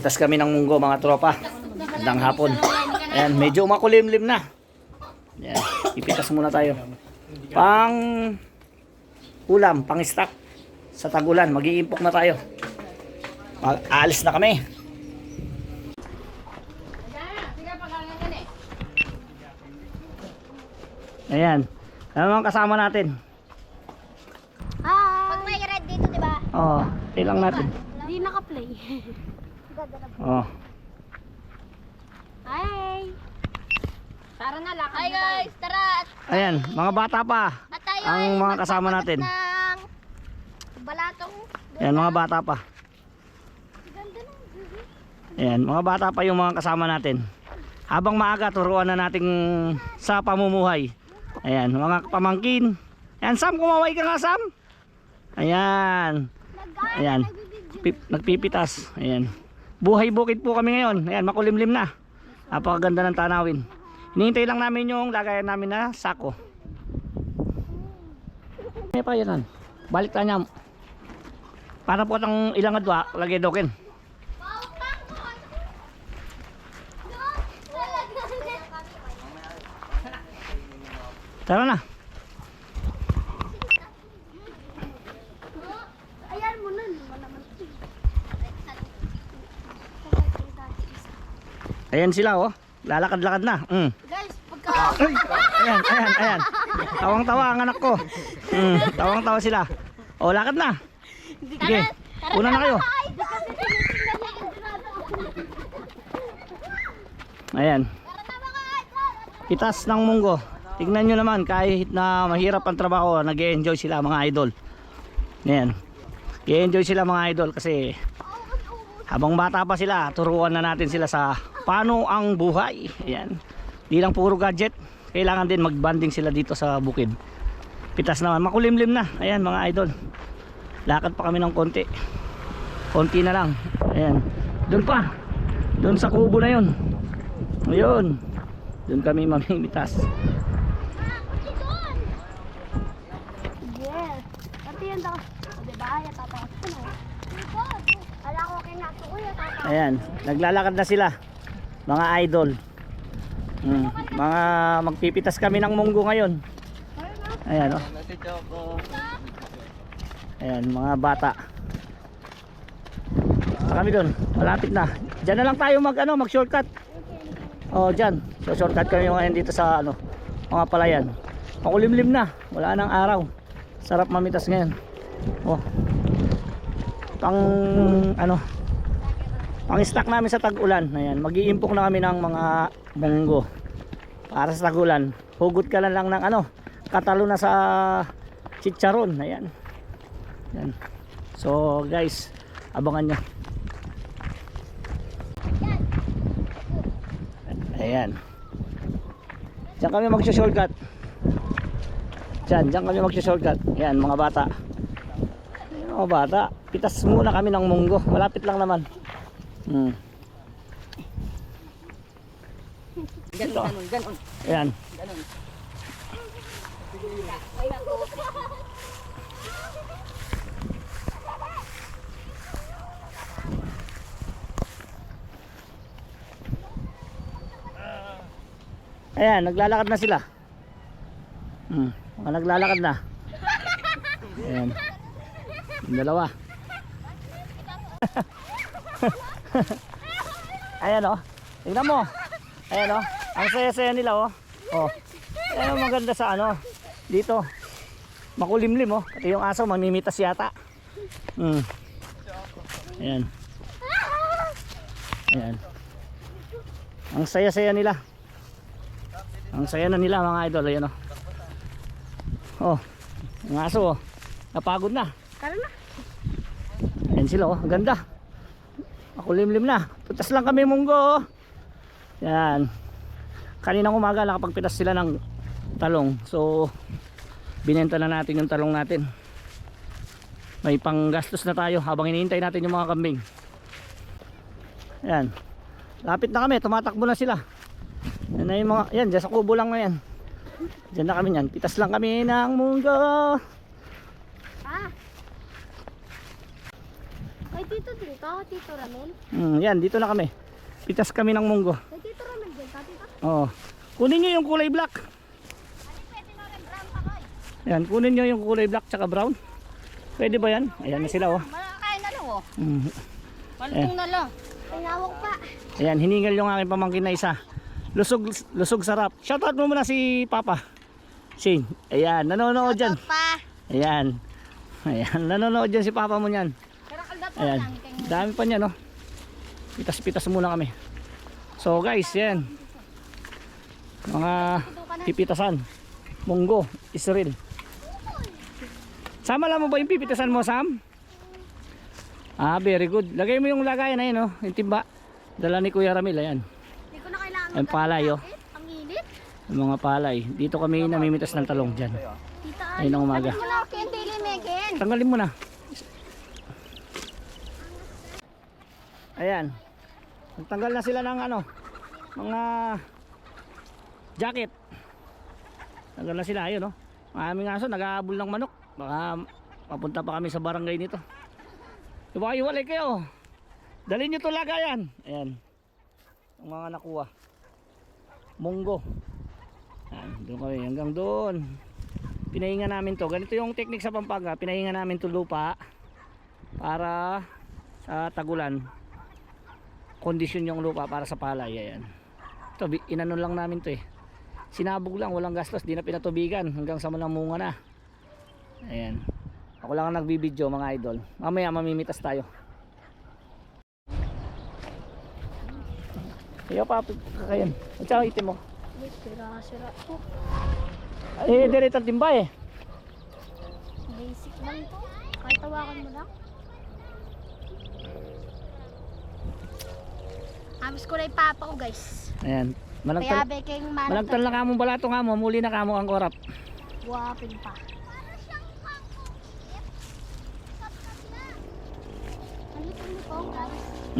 Pitas kami ng munggo mga tropa. Magandang hapon. Ayan, medyo makulimlim na. Ayan, ipitas muna tayo. Pang ulam, pang stock sa tagulan. Mag-iimpok na tayo. Mag aalis na kami. Ayan. Ano mga kasama natin? Hi! Pag may red dito, di ba? Oh, ilang natin. Hindi naka-play. Oh. Hi! Tara na, lakad Hi guys, tara! At, Ayan, mga bata pa. at tayo Ang ay mga kasama natin. ng balatong Ayan, mga bata pa. Ayan, mga bata pa yung mga kasama natin. Habang maaga, turuan na natin sa pamumuhay. Ayan, mga pamangkin. Ayan, Sam, kumaway ka nga, Sam. Ayan. Ayan. Pip- nagpipitas. Ayan. Buhay bukid po kami ngayon. Ayan, makulimlim na. Napakaganda ng tanawin. Hinihintay lang namin yung lagayan namin na sako. May pa. Balik tayo niya. Para po itong ilang adwa, lagay dokin. Tara na. Ayan mo nun. Wala naman. Ayan sila oh. Lalakad-lakad na. Mm. Guys, pagka... Ay, ayan, ayan, ayan. Tawang-tawa ang anak ko. Mm, tawang-tawa sila. O, lakad na. Sige, una na kayo. Ayan, pitas ng munggo. Tignan nyo naman, kahit na mahirap ang trabaho, nag enjoy sila mga idol. Ayan. I-enjoy sila mga idol kasi habang bata pa sila, turuan na natin sila sa paano ang buhay. Ayan. Di lang puro gadget. Kailangan din magbanding sila dito sa bukid. Pitas naman. Makulimlim na. Ayan mga idol. Lakad pa kami ng konti. Konti na lang. Ayan. Doon pa. Doon sa kubo na yun. Ayun. Doon kami mamimitas. Ayan, naglalakad na sila. Mga idol. Hmm, mga magpipitas kami ng munggo ngayon. Ayan, oh. Ayan, mga bata. Sa kami doon, malapit na. Diyan na lang tayo mag ano, mag shortcut. Oh, diyan. So shortcut kami ngayon dito sa ano, mga palayan. Makulimlim na, wala nang araw. Sarap mamitas ngayon. Oh. Pang ano, ang stock namin sa tag-ulan, ayan, mag-iimpok na kami ng mga munggo. Para sa tag-ulan, hugot ka lang, lang ng ano, katalo na sa chicharon, ayan. Ayan. So, guys, abangan nyo. Ayan. Diyan kami mag-shortcut. Diyan, diyan kami mag-shortcut. Ayan, mga bata. Ayan, mga bata. Pitas muna kami ng munggo. Malapit lang naman. Hmm. Ito. Ganon, ganon, Ayan. Ayan, naglalakad na sila. Hmm, mga naglalakad na. Ayan. Yung dalawa. Ayan oh. Tingnan mo. Ayan oh. Ang saya-saya nila oh. Oh. Ayan ang maganda sa ano. Dito. Makulimlim oh. Pati yung aso mamimitas yata. Hmm. Ayan. Ayan. Ang saya-saya nila. Ang saya na nila mga idol, ayan oh. Oh, ang aso oh. Napagod na. Tara na. Ayan sila oh, ang ganda. Ako limlim na. Putas lang kami munggo oh. Yan. Kaninang umaga nakapagpitas sila ng talong. So, binenta na natin yung talong natin. May panggastos na tayo habang hinihintay natin yung mga kambing. Yan. Lapit na kami, tumatakbo na sila. Yan na yung mga, yan, dyan sa kubo lang na yan. Diyan na kami yan. Pitas lang kami ng munggo. Tito din ka, Tito Ramel. Hmm, yan, dito na kami. Pitas kami ng munggo. May Tito Ramel din ka, Tito. Oo. Kunin nyo yung kulay black. Pwede na rin brown ako eh. Yan, kunin nyo yung kulay black tsaka brown. Pwede ba yan? Ayan na sila oh. Malakain na lang oh. Mm. Malutong na lang. Tinawag pa. Ayan, hiningal yung aking pamangkin na isa. Lusog, lusog sarap. Shoutout mo muna si Papa. Shane. Ayan, nanonood dyan. Pa. Ayan. Ayan, nanonood dyan si Papa mo niyan. Ayan. Dami pa niya, no? Pitas-pitas muna kami. So guys, yan. Mga pipitasan. Munggo, Israel. Sama lang mo ba yung pipitasan mo, Sam? Ah, very good. Lagay mo yung lagayan na yun, no? Yung timba. Dala ni Kuya Ramil, ayan. Hindi ko na kailangan. Yung palay, oh. Ang init. Mga palay. Dito kami namimitas ng talong dyan. Ayun ang umaga. Tanggalin mo na. Ayan. Nagtanggal na sila ng ano, mga jacket. Tanggal na sila, ayun no. Maraming aso, nag-aabol ng manok. Baka papunta pa kami sa barangay nito. Diba kayo walay kayo? Dalhin nyo to lagayan. Ayan. Ang mga nakuha. Munggo. Ayan, doon kami hanggang doon pinahinga namin to ganito yung technique sa Pampanga pinahinga namin to lupa para sa tagulan kondisyon yung lupa para sa palay ayan ito inanon lang namin to eh sinabog lang walang gastos di na pinatubigan hanggang sa malamunga na ayan ako lang ang nagbibideo mga idol mamaya mamimitas tayo Ayaw pa, kakayan. At saka itim mo. Sira-sira po. Eh, direct ang timba eh. Basic lang to. Kahit tawakan mo lang. Amis ko na yung papa ko guys. Ayan. Kaya Malagtan, beking manang malagtan lang kamo balato nga mo. Muli na kamo ang korap. Guwapin pa.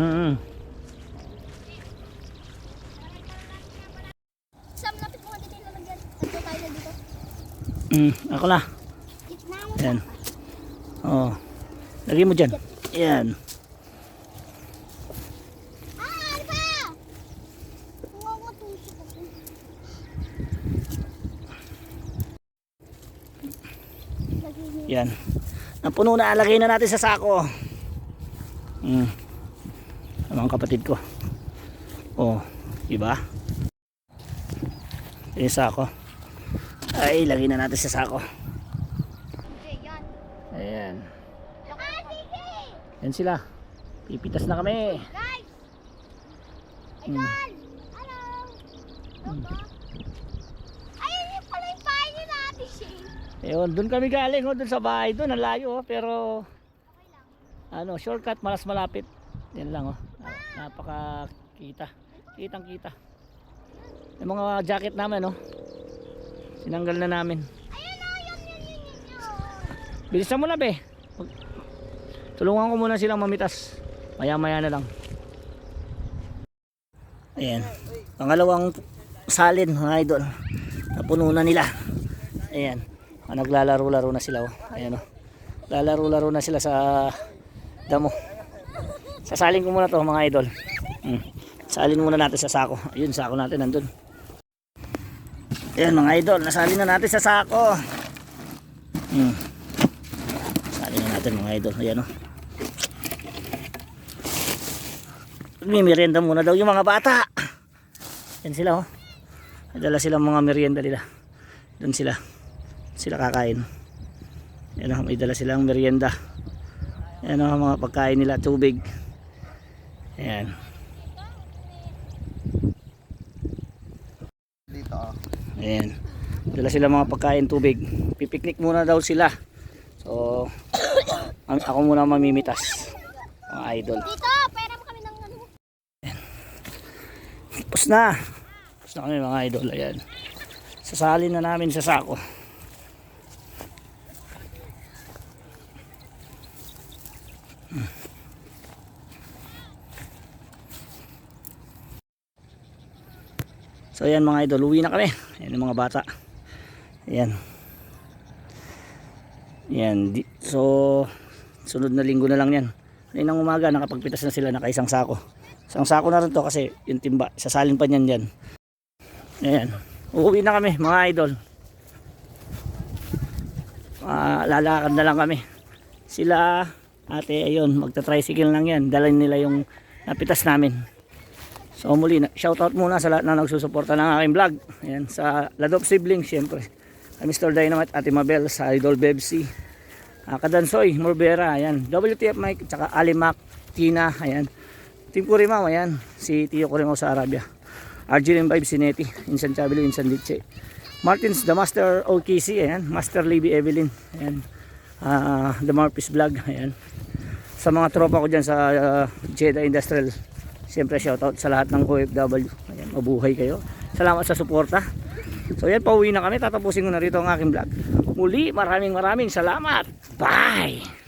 Mm Sam, lapit mo dito yung lalagyan. Dito tayo na dito. Mm, ako na. Ayan. Oh. Lagay mo dyan. Ayan. Ah, ano pa? Nangangatusok ako. Lagay mo. Yan. Napuno na. Lagay na natin sa sako. Mm. Ang mga kapatid ko. Oh. Diba? Yung sako. Ay, lagay na natin sa sako. Ayan. Yan sila. Pipitas na kami. Guys! Hmm. Hello! Hello? Ayun yung pala yung bahay ni Ate Shane. Ayun, doon kami galing, oh, doon sa bahay doon, ang layo, oh, pero ano, shortcut, malas malapit. Yan lang, oh. Ah, Napaka kita. Kitang kita. Yung mga jacket namin, oh. Sinanggal na namin. Ayun o, yun, yun, yun, yun. Bilisan mo na, be. Tulungan ko muna silang mamitas. Maya-maya na lang. Ayan. Pangalawang salin, mga idol. Napuno na nila. Ayan. Ah, Naglalaro-laro na sila. Oh. Ayan, oh. Lalaro-laro na sila sa damo. Sasalin ko muna to mga idol. Hmm. Salin muna natin sa sako. Ayun, sako natin nandun. Ayan mga idol, nasalin na natin sa sako. Hmm. Salin na natin mga idol. Ayan o. May merienda muna daw yung mga bata. Yan sila oh. Dala silang mga merienda nila. Doon sila. Sila kakain. Yan oh, may dala silang merienda. Yan oh, mga pagkain nila, tubig. Ayan. Dito. Ayan. Dala sila mga pagkain, tubig. Pipiknik muna daw sila. So, ako muna mamimitas. Mga idol. Dito, pera mo kami ng ano. Tapos na. Tapos na kami mga idol. Ayan. Sasalin na namin sa sako. So ayan mga idol, uwi na kami. Ayan yung mga bata. Ayan. Ayan. So, sunod na linggo na lang yan. Kaninang umaga nakapagpitas na sila naka isang sako. Isang sako na rin to kasi yung timba. Sasalin pa niyan dyan. Ayan. Uuwi na kami mga idol. Ah, lalakad na lang kami. Sila, ate, ayun, magta-tricycle lang yan. Dalhin nila yung napitas namin. So muli, shoutout muna sa lahat na nagsusuporta ng aking vlog. Ayan, sa Ladop Siblings, syempre. Kay Mr. Dynamite, Ate Mabel, sa Idol Bebsi. Uh, Kadansoy, Morbera, ayan. WTF Mike, tsaka Alimac, Tina, ayan. Team Kurimaw, ayan. Si Tio Kurimaw sa Arabia. Arjun Vibe Sineti, Insan Chabelo, Insan Litche. Martins, The Master OKC, ayan. Master Libby Evelyn, ayan. Ah, The Marpis Vlog, ayan. Sa mga tropa ko dyan sa ah, Jeddah Industrial, siyempre shoutout sa lahat ng OFW. Ayan, mabuhay kayo. Salamat sa suporta. So yan, pauwi na kami. Tatapusin ko na rito ang aking vlog. Muli, maraming maraming salamat. Bye!